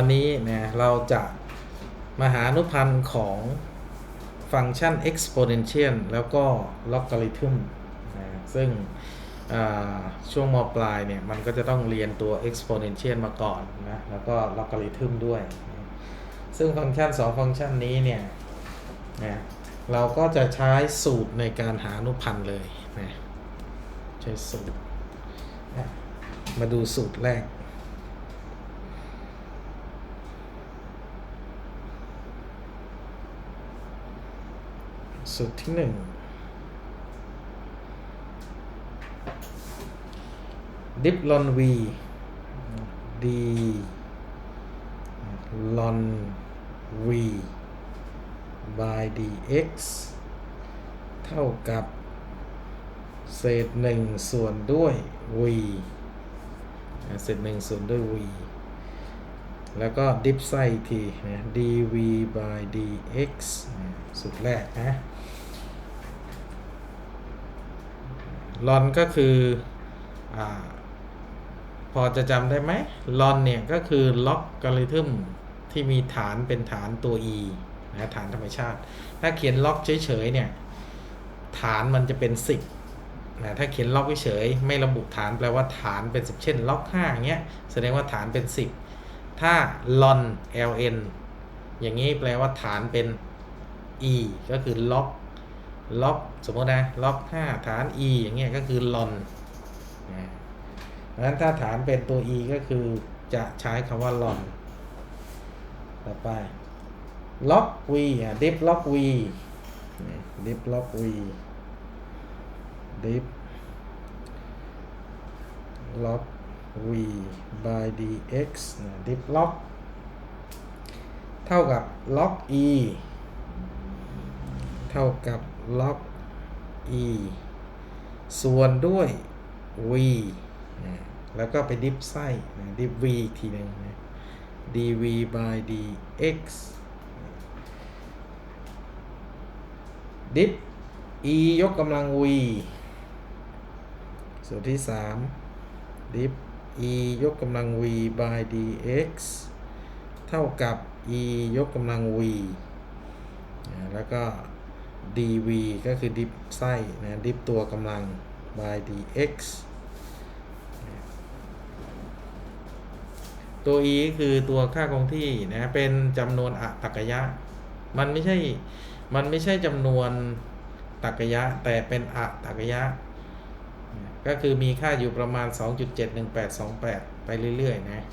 วันนี้นะเราจะมาหาอนุพันธ์ของฟังก์ชัน exponential แล้วก็ logarithm นะซึ่งช่วงมปลายเนี่ย มันก็จะต้องเรียนตัว exponential มาก่อนนะ แล้วก็ logarithm ด้วย ซึ่งฟังก์ชัน 2 ฟังก์ชันนี้เนี่ยนะเราก็จะใช้สูตรในการหาอนุพันธ์เลยนะใช้สูตรนะมาดูสูตรแรก สูตรที่หนึ่ง ดิฟลอน v d ลอน v by dx เท่ากับ เศษหนึ่งส่วนด้วย v เศษหนึ่งส่วนด้วย v แล้วก็ดิฟไส้อีกทีนะ dv by dx สูตรแรกนะ ลอนก็คืออพอจะจำได้ไหมลอนเนี่ยก็คือล็อกกริทึมที่มีฐานเป็นฐานตัว e นะฐานธรรมชาติ ถ้าเขียนล็อกเฉยๆเนี่ยฐานมันจะเป็น 10นะถ้าเขียนล็อกเฉยๆไม่ระบุฐานแปลว่าฐานเป็น 10 เช่น ล็อก5อย่างเงี้ยแสดงว่าฐานเป็น 10 ถ้าลอน ln อย่างนี้แปลว่าฐานเป็น e ก็คือล็อก ล็อกสมมตินะล็อก 5 ฐาน e อย่างเงี้ยก็คือลอนนะดังนั้นถ้าฐานเป็นตัว e ก็คือจะใช้คำว่าลอนต่อไปล็อก v อะ dip ล็อก v dip ล็อก v dip ล็อก v by dx นะ dip ล็อกเท่ากับล็อก e เท่ากับ ล็อก e ส่วนด้วย v นะแล้วก็ไปดิฟไส้นะดิฟ v อีกทีหนึ่งนะ dv by dx ดิฟ e ยกกำลัง v ส่วนที่ 3 ดิฟ e ยกกำลัง v by dx เท่ากับ e ยกกำลัง v แล้วก็ dv ก็คือดิฟไส้นะดิฟตัวกำลัง by dx ตัว e คือตัวค่าคงที่นะเป็นจำนวนอะตรรกยะ มันไม่ใช่ มันไม่ใช่จำนวนตรรกยะ แต่เป็นอะตรรกยะ ก็คือมีค่าอยู่ประมาณ 2.71828 ไปเรื่อยๆนะ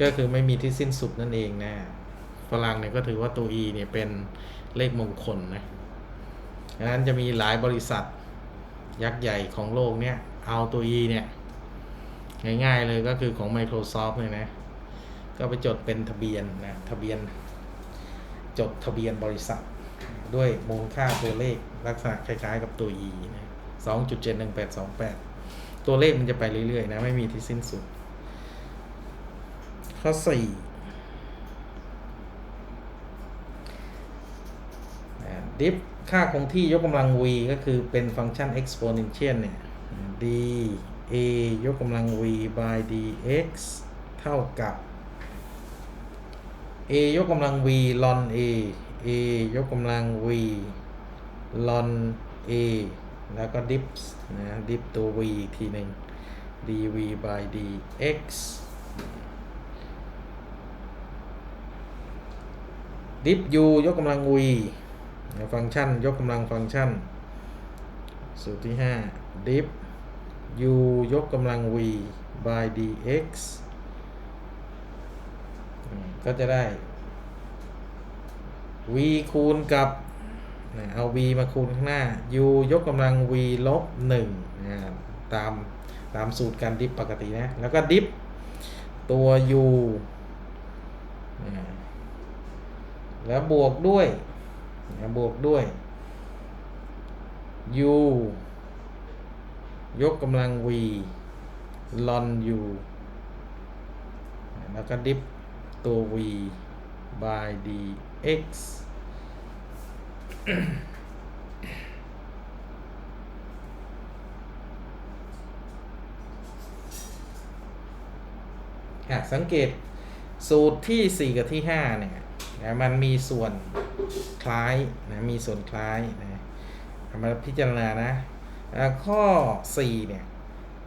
ก็คือไม่มีที่สิ้นสุดนั่นเองนะฝรั่งเนี่ยก็ถือว่าตัว e เนี่ยเป็น เลขมงคลนะดังนั้นจะมีหลายบริษัทยักษ์ใหญ่ของโลกเนี่ยเอาตัว e เนี่ยง่ายๆเลยก็คือของ Microsoft เลยนะ ก็ไปจดเป็นทะเบียนนะทะเบียน จดทะเบียนบริษัท ด้วยมูลค่าตัวเลขลักษณะคล้ายๆกับตัว e นะ2.71828 ตัวเลขมันจะไปเรื่อยๆนะ ไม่มีที่สิ้นสุด ข้อ 4 ดิฟค่าคงที่ยกกำลัง v ก็คือเป็นฟังก์ชัน exponential เนี่ย d a ยกกำลัง v by dx เท่ากับ a ยกกำลัง v ln a a ยกกำลัง v ln a แล้วก็ดิฟนะดิฟตัว v อีกทีหนึ่ง dv by dx ดิฟ u ยกกำลัง v ฟังก์ชัน ยกกำลังฟังก์ชัน สูตรที่5ดิฟ u ยกกำลัง v by dx ก็จะได้ v คูณกับนะเอา v มาคูณข้างหน้า u ยกกำลัง v ลบ1นะตามตามสูตรการดิฟปกตินะ แล้วก็ดิฟตัว u แล้วบวกด้วย บวกด้วย u ยกกำลัง v ลอน u แล้วก็ดิฟตัว v by dx อะสังเกตสูตรที่ 4 กับที่ 5 เนี่ย นะมันมีส่วนคล้ายนะมีส่วนคล้ายนะมาพิจารณานะข้อ 4 เนี่ย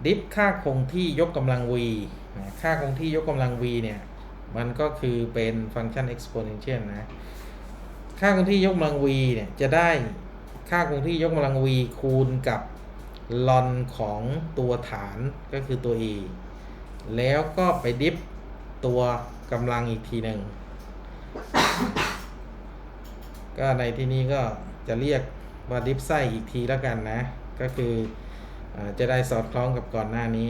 ดิฟค่าคงที่ยกกำลัง v นะค่าคงที่ยกกำลัง v เนี่ย มันก็คือเป็นฟังก์ชัน exponential นะ ค่าคงที่ยกกำลัง v เนี่ย จะได้ค่าคงที่ยกกำลัง v คูณกับลอนของตัวฐานก็คือตัว e แล้วก็ไปดิฟตัวกำลังอีกทีหนึ่ง ก็ในที่นี้ก็จะเรียกว่าดิฟไส้อีกทีแล้วกันนะ ก็คืออจะได้สอดคล้องกับก่อนหน้านี้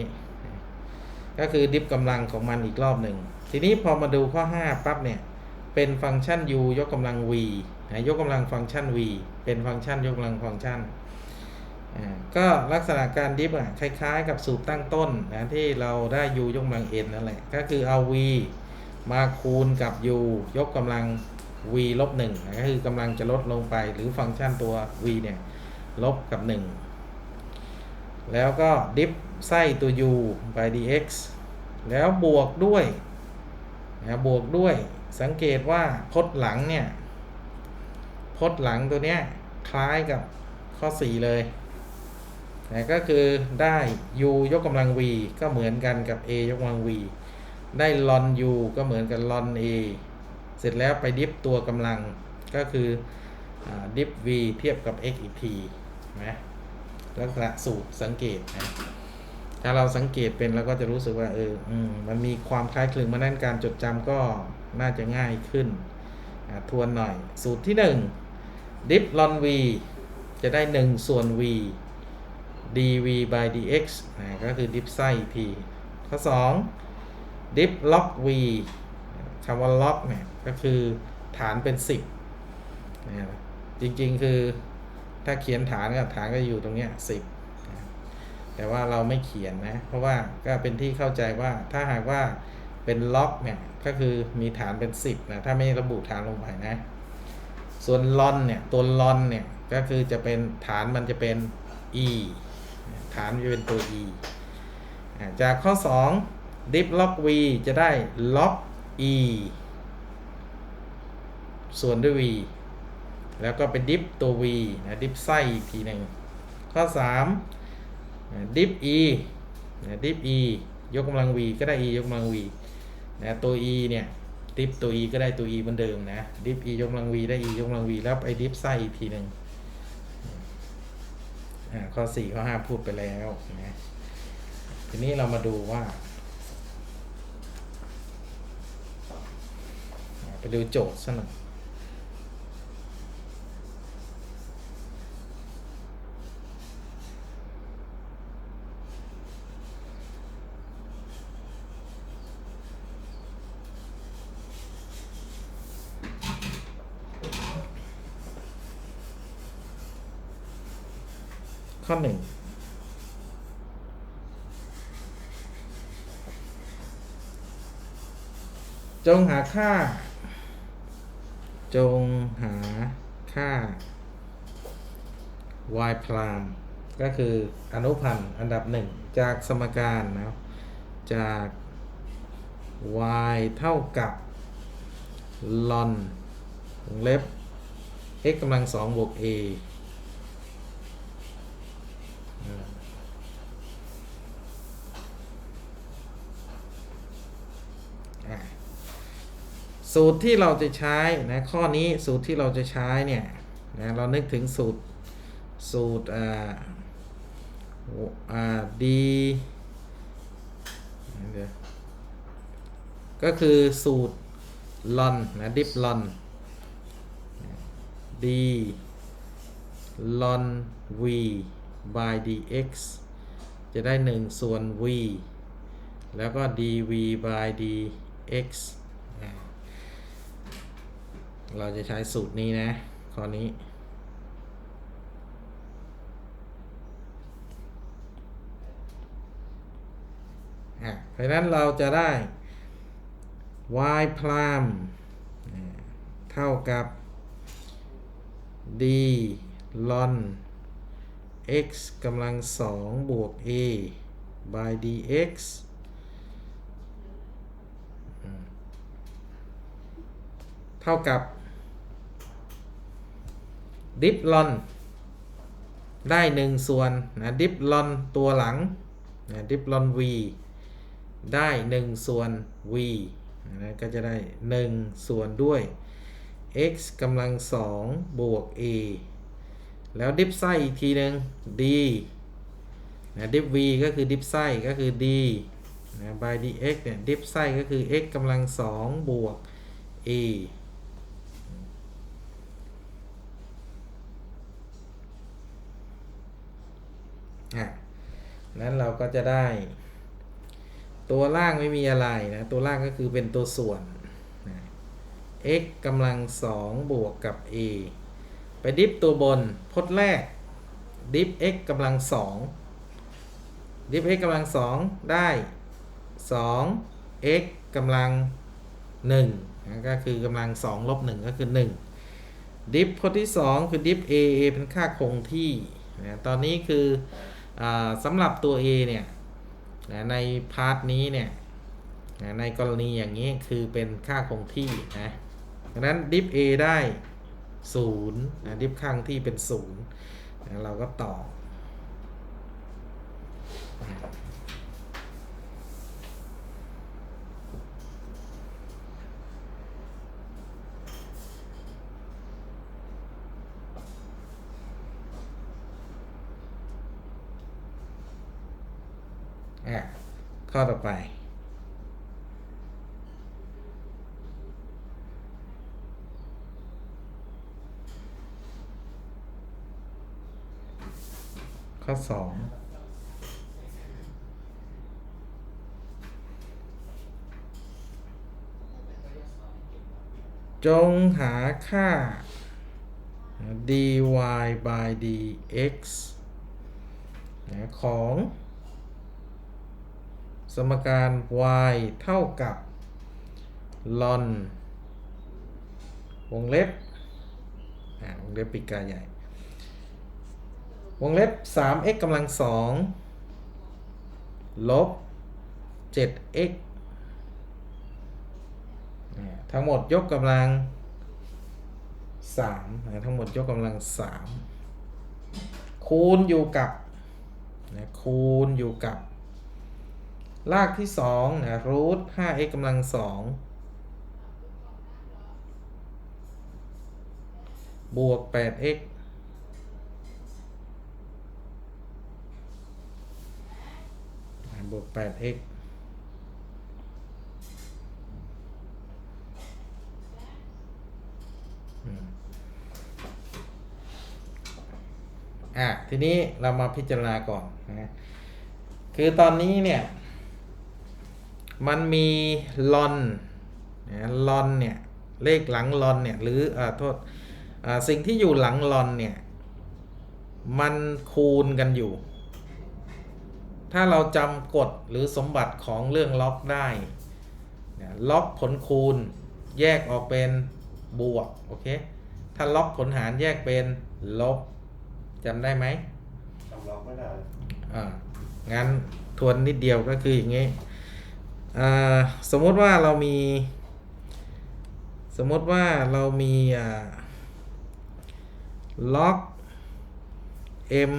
ก็คือดิฟกำลังของมันอีกรอบหนึ่ง ทีนี้พอมาดูข้อ 5 ปั๊บเนี่ย เป็นฟังก์ชัน u ยกกำลัง v นะยกกำลังฟังก์ชัน v เป็นฟังก์ชันยกกำลังฟังก์ชันก็ลักษณะการดิฟอะคล้ายๆ กับสูตรตั้งต้นนะที่เราได้ u ยกกำลัง n นั่นแหละ ก็คือเอา v มาคูณกับ u ยกกำลัง v ลบ1นะก็คือกำลังจะลดลงไป หรือฟังก์ชันตัว v เนี่ยลบกับ 1 แล้วก็ดิฟไส้ตัว u by dx แล้วบวกด้วยนะบวกด้วยสังเกตว่าพจน์หลังเนี่ยพจน์หลังตัวเนี้ยคล้ายกับข้อ 4 เลยนะก็คือได้ u ยกกำลัง v ก็เหมือนกันกับ a ยกกำลัง v ได้ลอน u ก็เหมือนกับลอน a เสร็จแล้วไปดิฟตัวกำลังก็คือดิฟ v เทียบกับ x อีกทีนะลักษณะสูตรสังเกตนะ ถ้าเราสังเกตเป็นเราก็จะรู้สึกว่าเอออมมันมีความคล้ายคลึงมาด้านการจดจำก็น่าจะง่ายขึ้น ทวนหน่อย สูตรที่ 1 ดิฟลอน v จะได้ 1 ส่วน v dv by dx นะก็คือดิฟไส้อีกที ข้อ 2 ดิฟล็อก v คำว่าล็อกเนี่ยก็คือฐานเป็น 10นะจริงๆคือถ้าเขียนฐานก็ฐานก็อยู่ตรงเนี้ย10นะแต่ว่าเราไม่เขียนนะ เพราะว่าก็เป็นที่เข้าใจว่าถ้าหากว่าเป็นล็อกเนี่ยก็คือมีฐานเป็น 10นะถ้าไม่ระบุฐานลงไปนะ ส่วนลอนเนี่ยตัวลอนเนี่ยก็คือจะเป็นฐานมันจะเป็น e ฐานจะเป็นตัว e อ่าจากข้อ 2 ดิฟล็อก v จะได้ล็อก e ส่วนด้วย v แล้วก็เป็นดิฟตัว v นะดิฟไส้อีกทีหนึ่งข้อ3ดิฟ e นะดิฟ e ยกกำลัง v ก็ได้ e ยกกำลัง v นะตัว e เนี่ยดิฟตัว e ก็ได้ตัว e เหมือนเดิมนะดิฟ e ยกกำลัง v ได้ e ยกกำลัง v แล้วไปดิฟไส้อีกทีหนึ่งอ่าข้อ4ข้อ5พูดไปแล้วนะทีนี้เรามาดูว่า ไปดูโจทย์สักหน่อยข้อหนึ่งจงหาค่า จงหาค่า y พรามก็คืออนุพันธ์อันดับหนึ่งจากสมการนะจาก y เท่ากับ ln วงเล็บ x กำลังสองบวก a อ่าอะ สูตรที่เราจะใช้นะข้อนี้สูตรที่เราจะใช้เนี่ยนะเรานึกถึงสูตรสูตรอ่าอ่าดีก็คือสูตรลอนนะดิฟลอน d ลอน v by dx จะได้ 1 ส่วน v แล้วก็ dv by dx อ่า เราจะใช้สูตรนี้นะข้อนี้เพราะนั้นเราจะได้ y พรามเท่ากับ d ln x กำลังสองบวก a by dx เท่ากับ ดิฟลอน ได้หนึ่งส่วนนะดิฟลอนตัวหลังนะดิฟลอน v ได้หนึ่งส่วน v นะก็จะได้หนึ่งส่วนด้วย x กำลังสองบวก a แล้วดิฟไส้อีกทีหนึ่ง d นะดิฟ v ก็คือดิฟไส้ก็คือ d นะ by dx เนี่ยดิฟไส้ก็คือ x กำลังสองบวก a อะนั้นเราก็จะได้ ตัวล่างไม่มีอะไรนะ ตัวล่างก็คือเป็นตัวส่วนนะ x กำลังสองบวกกับ a ไปดิฟตัวบนพจน์แรก ดิฟ x กำลังสองดิฟ x กำลังสองได้สอง x กำลังหนึ่งก็คือกำลังสองลบหนึ่งก็คือหนึ่งดิฟพจน์ที่สองคือดิฟ a a เป็นค่าคงที่นะตอนนี้คือ สำหรับตัว a เนี่ยในพาร์ทนี้เนี่ยในกรณีอย่างนี้คือเป็นค่าคงที่นะดังนั้นดิฟ a ได้ศูนย์นะดิฟข้างที่เป็นศูนย์นะเราก็ต่อ อะ ข้อต่อไป ข้อสองจงหาค่า dy by dx ของ สมการ y เท่ากับ ln วงเล็บวงเล็บปิดกาใหญ่ วงเล็บ 3x กำลังสองลบ 7x ทั้งหมดยกกำลัง3ทั้งหมดยกกำลัง 3 คูณอยู่กับ คูณอยู่กับ รากที่สองนะรูท 5x กำลังสองบวก 8x อ่าบวก 8x อืมอะ ทีนี้เรามาพิจารณาก่อนนะ คือตอนนี้เนี่ย มันมีลอนนะลอนเนี่ยเลขหลังลอนเนี่ยหรืออ่าโทษอ่าสิ่งที่อยู่หลังลอนเนี่ยมันคูณกันอยู่ ถ้าเราจำกฎหรือสมบัติของเรื่องล็อกได้นะล็อกผลคูณแยกออกเป็นบวกโอเคถ้าล็อกผลหารแยกเป็นลบจำได้ไหมจำล็อกไม่ได้อ่างั้นทวนนิดเดียวก็คืออย่างนี้อ่า สมมติว่าเรามี สมมติว่าเรามีล็อก m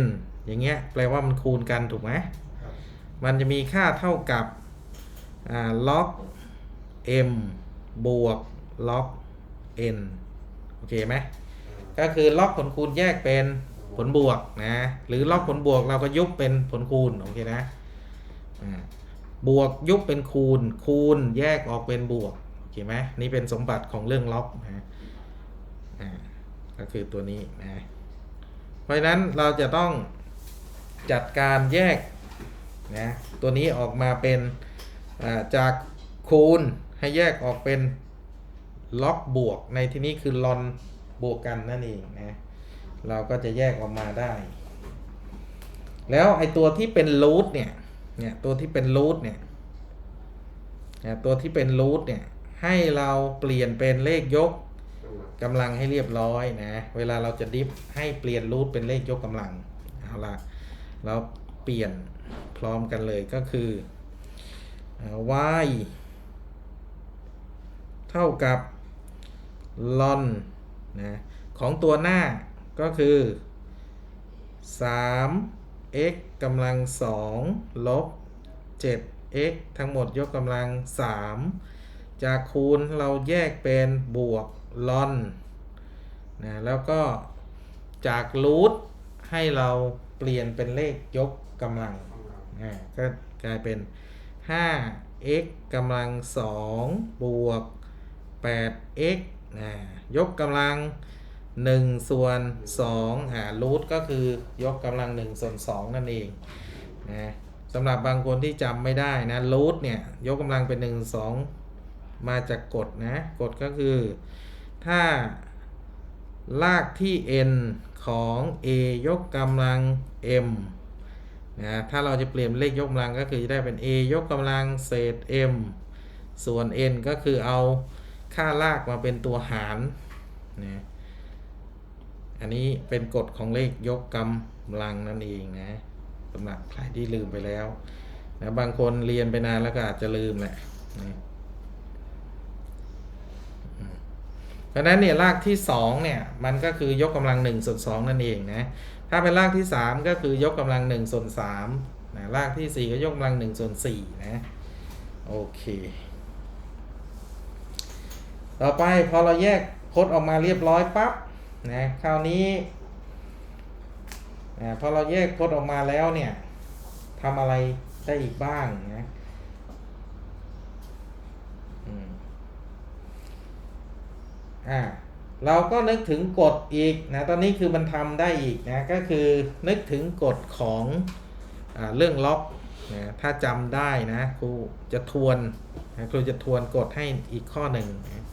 n อย่างเงี้ยแปลว่ามันคูณกันถูกไหมมันจะมีค่าเท่ากับล็อก m บวกล็อก n โอเคไหมก็คือล็อกผลคูณแยกเป็นผลบวกนะ หรือล็อกผลบวกเราก็ยุบเป็นผลคูณ โอเคนะอ่า บวกยุบเป็นคูณ คูณแยกออกเป็นบวกโอเคไหมนี่เป็นสมบัติของเรื่องล็อกนะก็คือตัวนี้นะเพราะฉะนั้นเราจะต้องจัดการแยกนะตัวนี้ออกมาเป็นจากคูณให้แยกออกเป็นล็อกบวกในที่นี้คือลอนบวกกันนั่นเองนะเราก็จะแยกออกมาได้ แล้วไอตัวที่เป็นรูทเนี่ย เนี่ยตัวที่เป็นรูทเนี่ยเนะตัวที่เป็นรูทเนี่ยให้เราเปลี่ยนเป็นเลขยกกำลังให้เรียบร้อยนะ เวลาเราจะดิฟให้เปลี่ยนรูทเป็นเลขยกกำลังเอาละเราเปลี่ยนพร้อมกันเลยก็คืออ่า y เท่ากับลอนนะของตัวหน้าก็คือ x กำลัง2ลบ 7x ทั้งหมดยกกำลัง 3 จากคูณเราแยกเป็นบวกลอนนะแล้วก็จากรูทให้เราเปลี่ยนเป็นเลขยกกำลังอ่ก็กลายเป็น 5x กำลัง 2 บวก 8x อ่ายกกำลัง 1 ส่วน2อ่ารูทก็คือยกกำลัง 1 ส่วน 2 นั่นเองนะสำหรับบางคนที่จำไม่ได้นะรูทเนี่ย ยกกำลังเป็น 1 2 มาจากกฎนะกฎก็คือ ถ้าลากที่ n ของ a ยกกำลัง m นะถ้าเราจะเปลี่ยนเลขยกกำลังก็คือจะได้เป็น a ยกกำลังเศษ m ส่วน n ก็คือเอาค่าลากมาเป็นตัวหารนะ อันนี้เป็นกฎของเลขยกกำลังนั่นเองนะสำหรับใครที่ลืมไปแล้วนะบางคนเรียนไปนานแล้วก็อาจจะลืมแหละนะอืมเพราะนั้นเนี่ยรากที่2เนี่ยมันก็คือยกกำลัง1ส่วน2นั่นเองนะถ้าเป็นรากที่ 3 ก็คือยกกำลัง1ส่วน3นะรากที่ 4 ก็ยกกำลัง1ส่วน4นะโอเคต่อไปพอเราแยกพจน์ออกมาเรียบร้อยปั๊บ นะคราวนี้นะพอเราแยกพจน์ออกมาแล้วเนี่ยทำอะไรได้อีกบ้างนะอ่าเราก็นึกถึงกฎอีกนะ ตอนนี้คือมันทำได้อีกนะ ก็คือนึกถึงกฎของอาเรื่องล็อกนะถ้าจำได้นะครูจะทวนนะครูจะทวนกฎให้อีกข้อหนึ่งนะ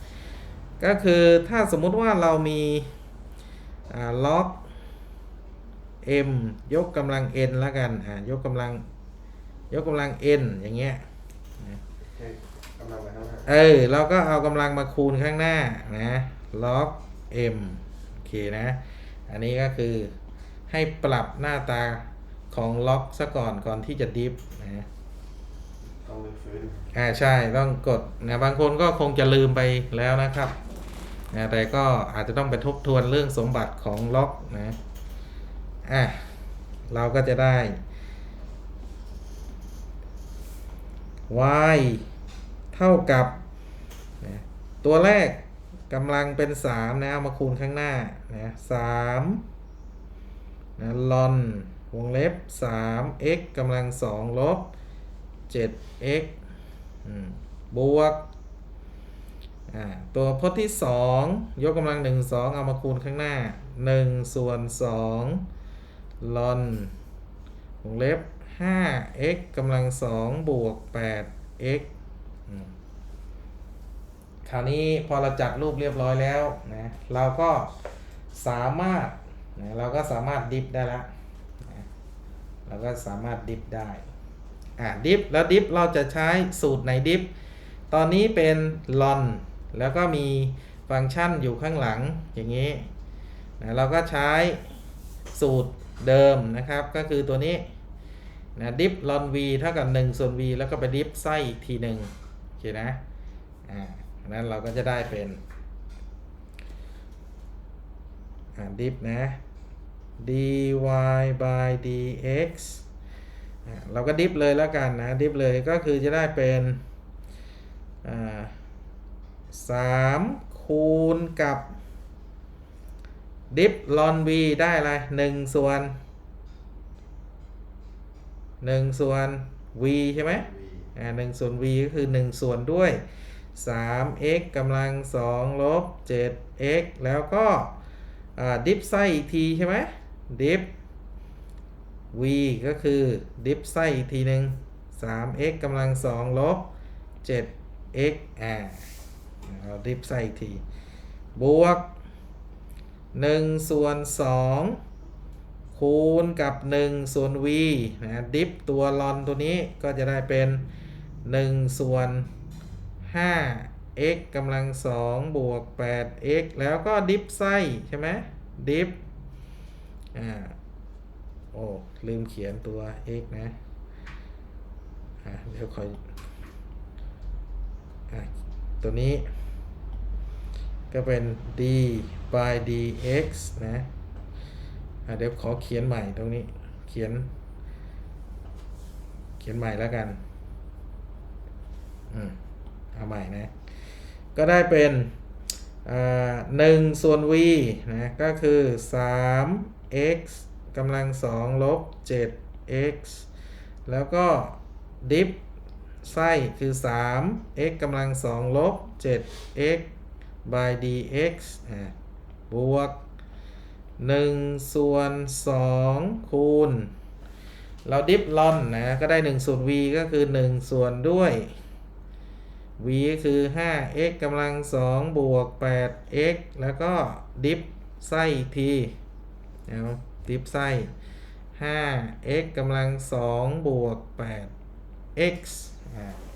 ก็คือถ้าสมมุติว่าเรามี ล็อก m ยกกำลัง n แล้วกันอ่ายกกำลัง ยกกำลัง n อย่างเงี้ยให้กำลังไปข้างหน้าเออเราก็เอากำลังมาคูณข้างหน้านะล็อก m โอเคนะ อันนี้ก็คือให้ปรับหน้าตาของล็อกซะก่อนก่อนที่จะดิฟนะต้องรื้อฟื้นอ่าใช่ต้องกดนะบางคนก็คงจะลืมไปแล้วนะครับ นะแต่ก็อาจจะต้องไปทบทวนเรื่องสมบัติของล็อกนะอะเราก็จะได้ y เท่ากับนะตัวแรกกำลังเป็น 3 นะเอามาคูณข้างหน้านะ3นะลอนวงเล็บ 3x กำลัง 2 ลบ 7x บวก ตัวพจน์ที่ 2 ยกกำลัง 1 2 เอามาคูณข้างหน้า 1 ส่วน 2 ลอนวงเล็บ 5x กำลัง 2 บวก 8x อืมคราวนี้พอเราจัดรูปเรียบร้อยแล้วนะเราก็สามารถนะเราก็สามารถดิฟได้ล้วนะเราก็สามารถดิฟได้อ่าดิฟแล้วดิฟเราจะใช้สูตรไหนดิฟตอนนี้เป็นลอน แล้วก็มีฟังก์ชันอยู่ข้างหลังอย่างนี้นะเราก็ใช้สูตรเดิมนะครับ ก็คือตัวนี้นะดิฟลอน v เท่ากับ 1 ส่วน v แล้วก็ไปดิฟไส้อีกทีหนึ่งโอเคนะอ่านั้นเราก็จะได้เป็นอ่าดิฟนะ dy by dx เราก็ดิฟเลยแล้วกันนะ ดิฟเลยก็คือจะได้เป็นอ่า สามคูณกับดิฟลอน v ได้อะไรหนึ่งส่วนหนึ่งส่วน v ใช่ไหมอ่าหนึ่งส่วน v ก็คือ 1 ส่วนด้วย 3x กำลัง 2 ลบ 7x แล้วก็ดิฟไส้อีกทีใช่ไหมดิฟ v ก็คือดิฟไส้อีกทีหนึ่ง 3x กำลัง 2 ลบ 7x อ่า เราดิฟไส้อีกที บวก 1 ส่วน 2 คูณกับ 1 ส่วน v นะดิฟตัวลอนตัวนี้ก็จะได้เป็น 1 ส่วน 5x กำลัง 2 บวก 8x แล้วก็ดิฟไส้ใช่ไหมดิฟอ่าโอ้ลืมเขียนตัว x นะอะเดี๋ยวคอยอะตัวนี้ ก็เป็น d by dx นะะเดี๋ยวขอเขียนใหม่ตรงนี้ เขียน เขียนใหม่แล้วกัน อืม เอาใหม่นะ ก็ได้เป็นหนึ่งส่วน v นะ ก็คือ 3x กำลังสองลบ 7x แล้วก็ดิฟไส้คือ 3x กำลังสองลบ 7x by dx บวก 1 ส่วน 2 คูณ เราดิฟลอนนะก็ได้ 1 ส่วน v ก็คือ 1 ส่วนด้วย v ก็คือ 5x กำลัง 2 บวก 8x แล้วก็ดิฟไส้อีกทีเอาดิฟไส้ 5x กำลัง 2 บวก 8x อ่า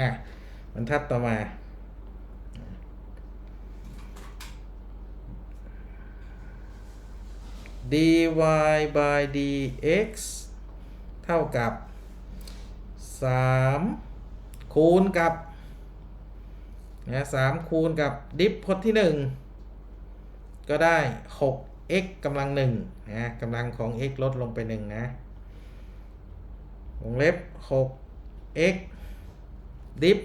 อะบรรทัดต่อมา dy by dx เท่ากับ 3 คูณกับนะ3คูณกับดิฟพจน์ที่ 1 ก็ได้ 6x กำลัง1นะกำลังของ x ลดลงไป 1 นะ วงเล็บ 6x ดิฟ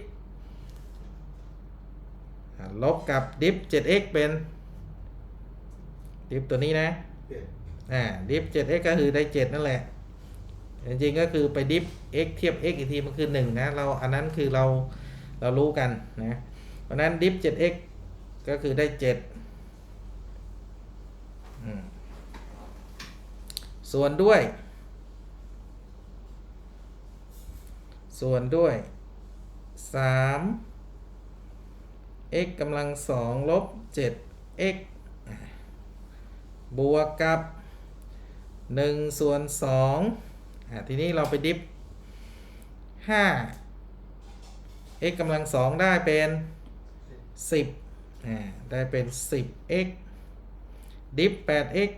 อะลบกับดิฟ 7x เป็น ดิฟตัวนี้นะเปลี่ยนอ่าดิฟ 7x ก็คือได้ 7 นั่นแหละ จริงๆก็คือไปดิฟ x เทียบ x อีกทีมันคือ 1 นะเราอันนั้นคือเราเรารู้กันนะเพราะนั้นดิฟ 7x ก็คือได้7อืมส่วนด้วย ส่วนด้วย 3 x กำลัง2ลบ 7x บวกกับ 1 ส่วน2อะทีนี้เราไปดิฟ 5 x กำลัง2ได้เป็น 10 ได้เป็น 10x ดิฟ 8x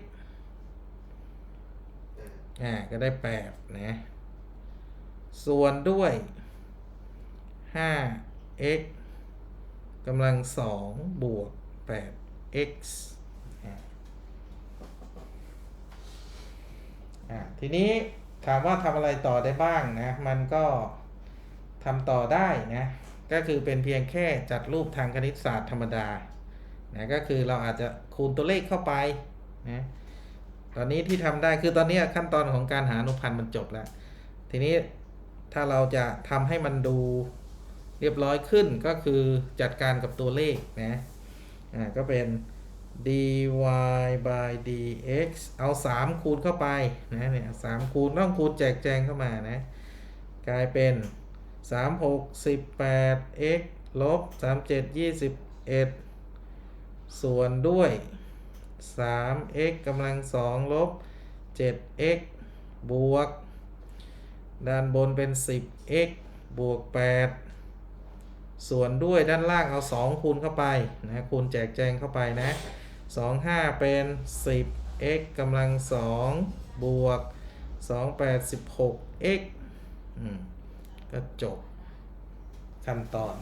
อ่าก็ได้8นะส่วนด้วย 5x กำลัง2บวก 8x ทีนี้ถามว่าทำอะไรต่อได้บ้างนะ มันก็ทำต่อได้นะ ก็คือเป็นเพียงแค่จัดรูปทางคณิตศาสตร์ธรรมดา นะ ก็คือเราอาจจะคูณตัวเลขเข้าไปนะ ตอนนี้ที่ทำได้คือตอนนี้ขั้นตอนของการหาอนุพันธ์มันจบแล้ว ทีนี้ถ้าเราจะทำให้มันดู เรียบร้อยขึ้นก็คือจัดการกับตัวเลขนะอ่าก็เป็น dy by dx เอา 3 คูณเข้าไปนะเนี่ยสามคูณต้องคูณแจกแจงเข้ามานะกลายเป็น 3 6 18 x ลบ 3 7 21 ส่วนด้วย 3x กำลัง 2 ลบ 7x บวก ด้านบนเป็น 10x บวก 8 ส่วนด้วยด้านล่างเอา 2 คูณเข้าไปนะคูณแจกแจงเข้าไปนะ2 5 เป็น 10x กำลัง 2 บวก 2 8 16x อืมก็จบขั้นตอน